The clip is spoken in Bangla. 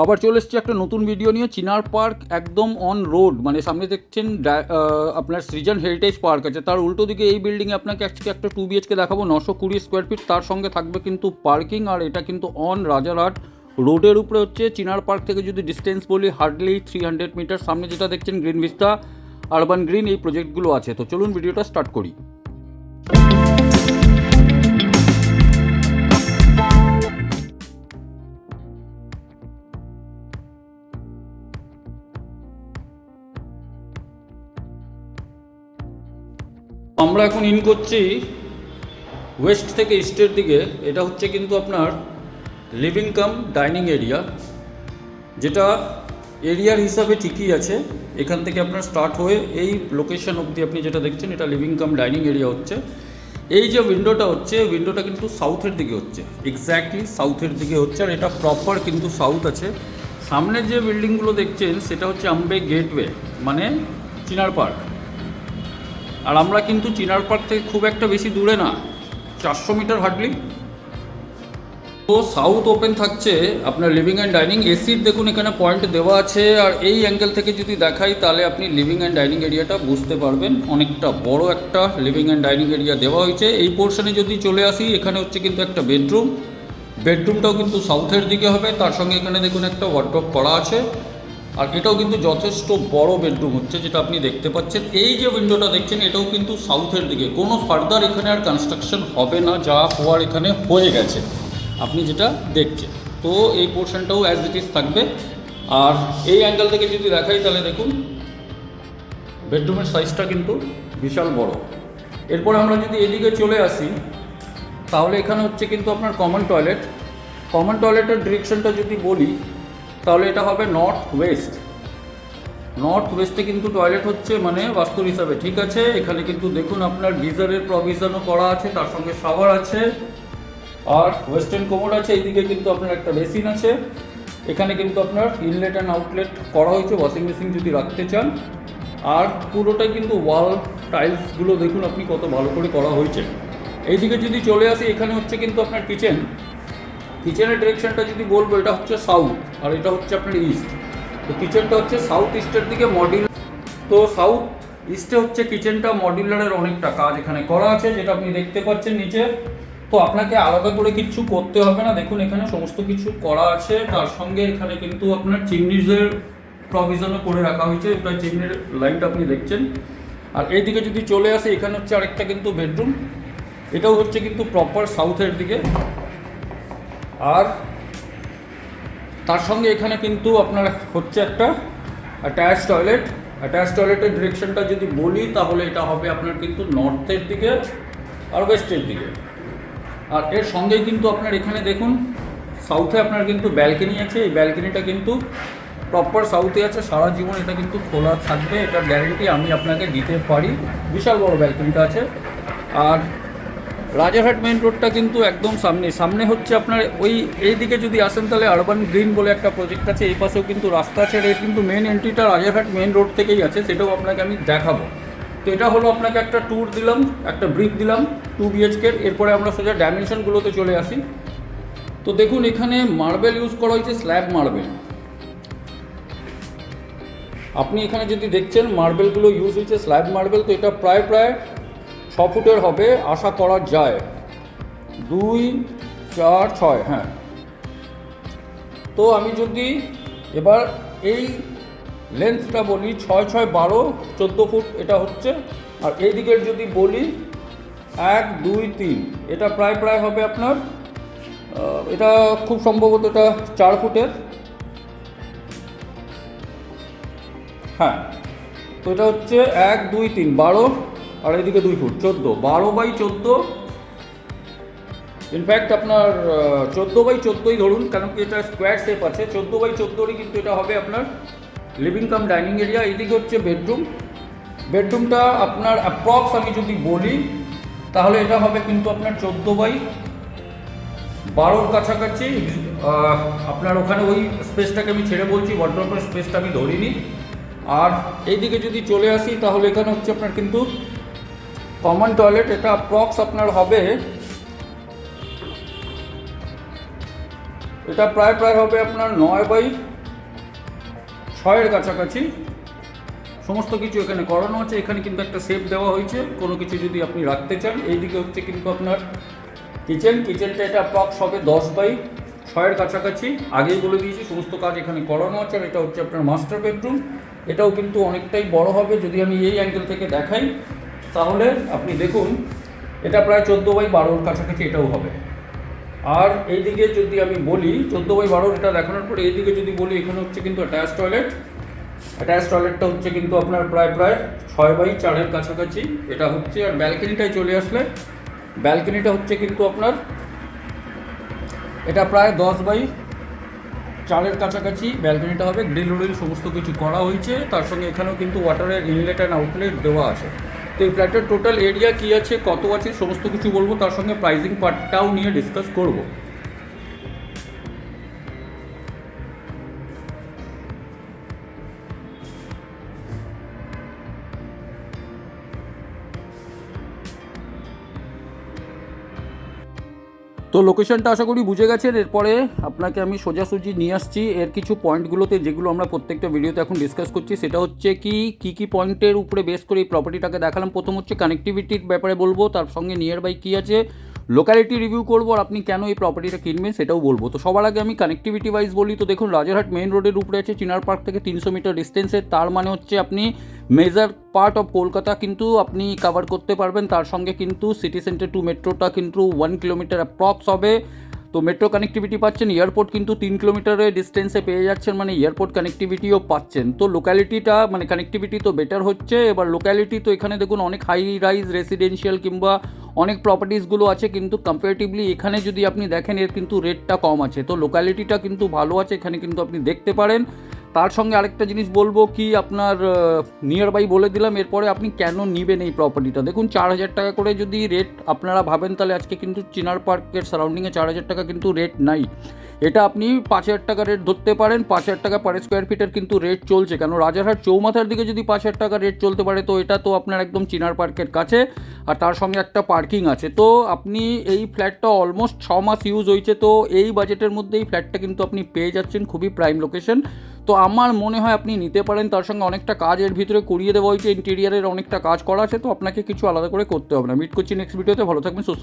আবার চলে এসেছি একটা নতুন ভিডিও নিয়ে, চিনার পার্ক একদম অন রোড মানে সামনে দেখছেন আপনার সৃজন হেরিটেজ পার্ক আছে। তার উল্টো দিকে এই বিল্ডিংয়ে আপনাকে আজকে একটা টু বিএচকে দেখাবো, নশো কুড়ি স্কোয়ার ফিট তার সঙ্গে থাকবে কিন্তু পার্কিং আর এটা কিন্তু অন রাজারহাট। রোডের উপরে হচ্ছে চিনার পার্ক থেকে যদি ডিস্টেন্স বলি হার্ডলি থ্রি হান্ড্রেড মিটার সামনে যেটা দেখছেন গ্রিন ভিস্তা আরবান গ্রিন এই প্রজেক্টগুলো আছে। তো চলুন ভিডিওটা স্টার্ট করি। আমরা এখন ইন করছি ওয়েস্ট থেকে ইস্টের দিকে। এটা হচ্ছে কিন্তু আপনার লিভিং কাম ডাইনিং এরিয়া যেটা এরিয়ার হিসাবে ঠিকই আছে। এখান থেকে আপনার স্টার্ট হয়ে এই লোকেশন অবধি আপনি যেটা দেখছেন, এটা লিভিং কাম ডাইনিং এরিয়া হচ্ছে। এই যে উইন্ডোটা হচ্ছে উইন্ডোটা কিন্তু সাউথের দিকে হচ্ছে। এক্স্যাক্টলি সাউথের দিকে হচ্ছে আর এটা প্রপার কিন্তু সাউথ আছে। সামনের যে বিল্ডিংগুলো দেখছেন, সেটা হচ্ছে আম্বে গেটওয়ে মানে চিনার পার্ক। আর আমরা কিন্তু চিনার পার্ক থেকে খুব একটা বেশি দূরে না। চারশো মিটার হার্ডলি তো সাউথ ওপেন থাকছে আপনার লিভিং অ্যান্ড ডাইনিং এসির দেখুন, এখানে পয়েন্ট দেওয়া আছে। আর এই অ্যাঙ্গেল থেকে যদি দেখাই, তাহলে আপনি লিভিং অ্যান্ড ডাইনিং এরিয়াটা বুঝতে পারবেন। অনেকটা বড় একটা লিভিং অ্যান্ড ডাইনিং এরিয়া দেওয়া হয়েছে। এই পোর্শনে যদি চলে আসি, এখানে হচ্ছে কিন্তু একটা বেডরুম বেডরুমটাও কিন্তু সাউথের দিকে হবে। তার সঙ্গে এখানে দেখুন একটা ওয়ার্ড্রপ করা আছে। আর এটাও কিন্তু যথেষ্ট বড় বেডরুম হচ্ছে, যেটা আপনি দেখতে পাচ্ছেন। এই যে উইন্ডোটা দেখছেন, এটাও কিন্তু সাউথের দিকে। কোনো ফার্দার এখানে আর কনস্ট্রাকশন হবে না, যা হওয়ার এখানে হয়ে গেছে। আপনি যেটা দেখছেন। তো এই পোর্শনটাও অ্যাজ ইট ইজ থাকবে। আর এই অ্যাঙ্গেল থেকে যদি দেখাই, তাহলে দেখুন বেডরুমের সাইজটা কিন্তু বিশাল বড়। এরপর আমরা যদি এদিকে চলে আসি, তাহলে এখানে হচ্ছে কিন্তু আপনার কমন টয়লেট কমন টয়লেটের ডিরেকশনটা যদি বলি তাহলে এটা হবে নর্থ ওয়েস্ট নর্থ ওয়েস্টে কিন্তু টয়লেট হচ্ছে মানে বাস্তুর হিসাবে, ঠিক আছে? এখানে কিন্তু দেখুন আপনার গিজারের প্রভিশনও করা আছে, তার সঙ্গে শাওয়ার আছে, আর ওয়েস্টার্ন কোমোড আছে, এইদিকে কিন্তু আপনার একটা বেসিন আছে। এখানে কিন্তু আপনার ইনলেট অ্যান্ড আউটলেট করা হয়েছে ওয়াশিং মেশিন যদি রাখতে চান। আর পুরোটাই কিন্তু ওয়াল টাইলসগুলো দেখুন আপনি কত ভালো করে করা হয়েছে। এইদিকে যদি চলে আসি, এখানে হচ্ছে কিন্তু আপনার কিচেন কিচেনের ডিরেকশনটা যদি বলব, এটা হচ্ছে সাউথ আর এটা হচ্ছে আপনার ইস্ট তো কিচেনটা হচ্ছে সাউথ ইস্টের দিকে মডিউল তো সাউথ ইস্টে হচ্ছে কিচেনটা মডিউলারের অনেকটা কাজ এখানে করা আছে, যেটা আপনি দেখতে পাচ্ছেন নিচে। তো আপনাকে আলাদা করে কিছু করতে হবে না। দেখুন, এখানে সমস্ত কিছু করা আছে। তার সঙ্গে এখানে কিন্তু আপনার চিমনিজের প্রভিশনও করে রাখা হয়েছে। এটা চিমনির লাইনটা আপনি দেখছেন। আর এইদিকে যদি চলে আসে, এখানে হচ্ছে আরেকটা কিন্তু বেডরুম এটাও হচ্ছে কিন্তু প্রপার সাউথের দিকে। আর তার সঙ্গে এখানে কিন্তু আপনার হচ্ছে একটা অ্যাটাচ টয়লেট অ্যাটাচ টয়লেটের ডিরেকশনটা যদি বলি, তাহলে এটা হবে আপনার কিন্তু নর্থের দিকে আর ওয়েস্টের দিকে। আর এর সঙ্গে কিন্তু আপনার এখানে দেখুন সাউথে আপনার কিন্তু ব্যালকনি আছে। এই ব্যালকনিটা কিন্তু প্রপার সাউথে আছে। সারা জীবন এটা কিন্তু খোলা থাকবে। এটার গ্যারেন্টি আমি আপনাকে দিতে পারি। বিশাল বড় ব্যালকনিটা আছে। আর রাজারহাট মেন রোডটা কিন্তু একদম সামনে। সামনে হচ্ছে আপনার ওই এই দিকে যদি আসেন তাহলে আরবান গ্রিন বলে একটা প্রজেক্ট আছে, এই পাশেও কিন্তু রাস্তা আছে এর কিন্তু মেন এন্ট্রিটা রাজারহাট মেন রোড থেকেই আছে, সেটাও আপনাকে আমি দেখাবো। তো এটা হলো আপনাকে একটা ট্যুর দিলাম, একটা ব্রিফ দিলাম টু বিএচকের এরপরে আমরা সোজা ডাইমেনশনগুলোতে চলে আসি। তো দেখুন, এখানে মার্বেল ইউজ করা হয়েছে স্ল্যাব মার্বেল আপনি এখানে যদি দেখছেন মার্বেলগুলো ইউজ হয়েছে স্ল্যাব মার্বেল তো এটা প্রায় প্রায় ছ ফুটের হবে, আশা করা যায়। দুই, চার, ছয় হ্যাঁ। তো আমি যদি এবার এই লেন্থটা বলি, ছয় ছয়, বারো, চোদ্দ ফুট এটা হচ্ছে, আর এই দিকের যদি বলি, এক, দুই, তিন, এটা প্রায় প্রায় হবে আপনার এটা খুব সম্ভবত এটা চার ফুটের। হ্যাঁ তো এটা হচ্ছে এক, দুই, তিন, বারো আর এদিকে দুই ফুট, চোদ্দ, বারো বাই চোদ্দ। ইনফ্যাক্ট আপনার চোদ্দ বাই চোদ্দোই ধরুন কেন কি এটা স্কোয়ার শেপ আছে। চোদ্দ বাই চোদ্দোরই কিন্তু এটা হবে আপনার লিভিং কাম ডাইনিং এরিয়া এইদিকে হচ্ছে বেডরুম বেডরুমটা আপনার অ্যাপ্রক্স আমি যদি বলি, তাহলে এটা হবে কিন্তু আপনার চোদ্দ বাই বারোর কাছাকাছি। আপনার ওখানে ওই স্পেসটাকে আমি ছেড়ে বলছি ওয়ার্ড্রপের স্পেসটা আমি ধরিনি। আর এইদিকে যদি চলে আসি, তাহলে এখানে হচ্ছে আপনার কিন্তু কমন টয়লেট এটা অ্যাপ্রক্স আপনার হবে, এটা প্রায় প্রায় হবে আপনার নয় বাই ছয়ের কাছাকাছি। সমস্ত কিছু এখানে করানো আছে, এখানে কিন্তু একটা সেপ দেওয়া হয়েছে, কোনো কিছু যদি আপনি রাখতে চান, এইদিকে হচ্ছে কিন্তু আপনার কিচেন কিচেনটা এটা অ্যাপ্রক্স হবে দশ বাই ছয়ের কাছাকাছি। আগেই বলে দিয়েছি, সমস্ত কাজ এখানে করানো আছে আর এটা হচ্ছে আপনার মাস্টার বেডরুম এটাও কিন্তু অনেকটাই বড় হবে, যদি আমি এই অ্যাঙ্গেল থেকে দেখাই তাহলে আপনি দেখুন, এটা প্রায় চোদ্দ বাই বারোর কাছাকাছি এটাও হবে। আর এইদিকে যদি আমি বলি, চোদ্দ বাই বারোর এটা দেখানোর পরে এইদিকে যদি বলি, এখানে হচ্ছে কিন্তু অ্যাটাচ টয়লেট অ্যাটাচ টয়লেটটা হচ্ছে কিন্তু আপনার প্রায় প্রায় ছয় বাই চারের কাছাকাছি। এটা হচ্ছে, আর ব্যালকনিটায় চলে আসলে ব্যালকনিটা হচ্ছে কিন্তু আপনার, এটা প্রায় দশ বাই চারের কাছাকাছি ব্যালকনিটা হবে। গ্রিল উরিল সমস্ত কিছু করা হয়েছে। তার সঙ্গে এখানেও কিন্তু ওয়াটারের ইনলেট অ্যান্ড আউটলেট দেওয়া আছে। এই ফ্ল্যাটের টোটাল এরিয়া কী আছে, কত আছে, সমস্ত কিছু বলব, তার সঙ্গে প্রাইজিং পার্টটাও নিয়ে ডিসকাস করব। তো লোকেশনটা আশা করি বুঝে গেছেন। এরপরে আপনাকে আমি সোজাসুজি নিয়ে আসছি। এর কিছু পয়েন্টগুলোতে যেগুলো আমরা প্রত্যেকটা ভিডিওতে এখন ডিসকাস করছি, সেটা হচ্ছে কি কি কি পয়েন্টের উপরে বেস করে এই প্রপার্টিটাকে দেখালাম। প্রথম হচ্ছে কানেক্টিভিটির ব্যাপারে বলব। তার সঙ্গে নিয়ার বাই কী আছে? লোকালিটি রিভিউ করব আর আপনি কেন এই প্রপার্টিটা কিনবেন সেটাও বলব। তো সবার আগে আমি কানেক্টিভিটি ওয়াইজ বলি, তো দেখুন রাজারহাট মেন রোডের উপরে আছে চিনার পার্ক থেকে তিনশো মিটার ডিস্টেন্সে তার মানে হচ্ছে আপনি মেজার পার্ট অফ কলকাতা কিন্তু আপনি কভার করতে পারবেন, তার সঙ্গে কিন্তু সিটি সেন্টার টু মেট্রোটা কিন্তু ওয়ান কিলোমিটার অ্যাপ্রক্স হবে। তো মেট্রো কানেক্টিভিটি পাচ্ছেন এয়ারপোর্ট কিন্তু তিন কিলোমিটারের ডিস্টেন্সে পেয়ে যাচ্ছেন মানে এয়ারপোর্ট কানেক্টিভিটিও পাচ্ছেন। তো লোকালিটিটা মানে কানেক্টিভিটি তো বেটার হচ্ছে, এবার লোকালিটি তো এখানে দেখুন অনেক হাই রাইজ রেসিডেন্সিয়াল কিংবা অনেক প্রপার্টিসগুলো আছে, কিন্তু কম্পারেটিভলি এখানে যদি আপনি দেখেন, এর কিন্তু রেটটা কম আছে। তো লোকালিটিটা কিন্তু ভালো আছে, এখানে কিন্তু আপনি দেখতে পারেন। তার সঙ্গে আরেকটা জিনিস বলব কি, আপনার নিয়ার বাই বলে দিলাম, এরপরে আপনি কেন নেবেন এই প্রপার্টিটা দেখুন, চার হাজার টাকা করে যদি রেট আপনারা ভাবেন, তাহলে আজকে কিন্তু চিনার পার্কের সারাউন্ডিংয়ে চার হাজার টাকা কিন্তু রেট নাই। এটা আপনি পাঁচ হাজার টাকা রেট ধরতে পারেন, পাঁচ হাজার টাকা পার স্কোয়ার ফিটের কিন্তু রেট চলছে। কেন, রাজারহাট চৌমাথার দিকে যদি পাঁচ হাজার টাকা রেট চলতে পারে, তো এটা তো আপনার একদম চিনার পার্কের কাছে, আর তার সঙ্গে একটা পার্কিং আছে। তো আপনি এই ফ্ল্যাটটা অলমোস্ট ছ মাস ইউজ হয়েছে, তো এই বাজেটের মধ্যে এই ফ্ল্যাটটা কিন্তু আপনি পেয়ে যাচ্ছেন, খুবই প্রাইম লোকেশন তো আমার মনে হয় আপনি নিতে পারেন, তার সঙ্গে অনেকটা কাজ এর ভিতরে করিয়ে দেওয়া হয়েছে ইন্টেরিয়ারের অনেকটা কাজ করা আছে, তো আপনাকে কিছু আলাদা করে করতে হবে না। মিট করছি নেক্সট ভিডিওতে ভালো থাকবেন, সুস্থ